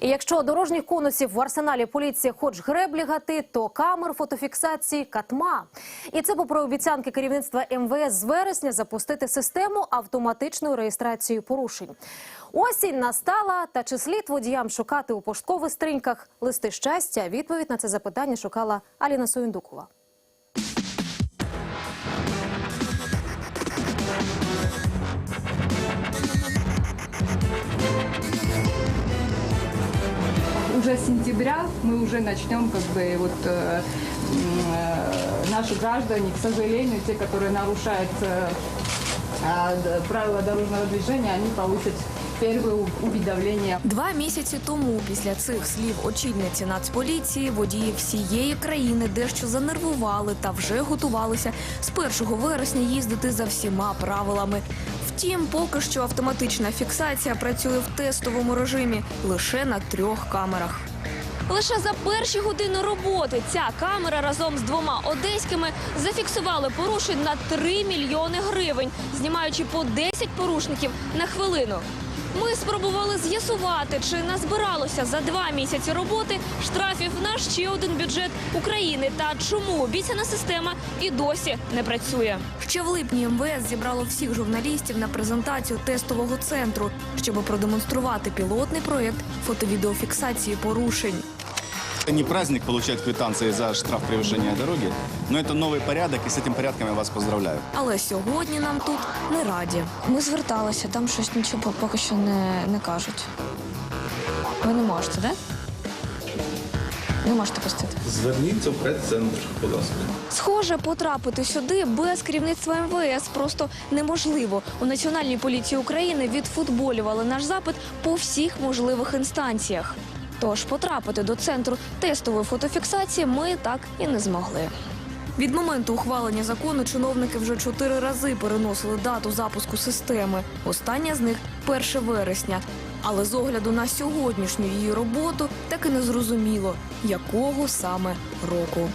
І якщо дорожніх конусів в арсеналі поліції хоч греблі гати, то камер фотофіксації катма. І це попри обіцянки керівництва МВС з вересня запустити систему автоматичної реєстрації порушень. Осінь настала, та чи слід водіям шукати у пошткових стриньках листи щастя? Відповідь на це запитання шукала Аліна Суєндукова. уже с сентября мы уже начнем как бы вот э, м, э, наши граждане, к сожалению, те, которые нарушают э, а, д- правила дорожного движения, они получат первое у- уведомление Два місяці тому, після цих слів очільниці Нацполіції, водії всієї країни дещо занервували та вже готувалися з 1 вересня їздити за всіма правилами. Втім, поки що автоматична фіксація працює в тестовому режимі лише на трьох камерах. Лише за перші години роботи ця камера разом з двома одеськими зафіксували порушень на 3 мільйони гривень, знімаючи по 10 порушників на хвилину. Ми спробували з'ясувати, чи назбиралося за два місяці роботи штрафів на ще один бюджет України та чому обіцяна система і досі не працює. Ще в липні МВС зібрало всіх журналістів на презентацію тестового центру, щоб продемонструвати пілотний проєкт фото-відеофіксації порушень. Это не праздник получать квитанции за штраф превышения дороги, но это новый порядок, и с этим порядком я вас поздравляю. Але сьогодні нам тут не раді. Ми зверталися, там щось нічого по- поки що не, не кажуть. Ви не можете, де? Не можете пустити. Зверніться в прес-центр, будь ласка. Схоже, потрапити сюди без керівництва МВС просто неможливо. У Національній поліції України відфутболювали наш запит по всіх можливих інстанціях. Тож потрапити до центру тестової фотофіксації ми так і не змогли. Від моменту ухвалення закону чиновники вже чотири рази переносили дату запуску системи. Остання з них 1 вересня. Але з огляду на сьогоднішню її роботу так і не зрозуміло, якого саме року.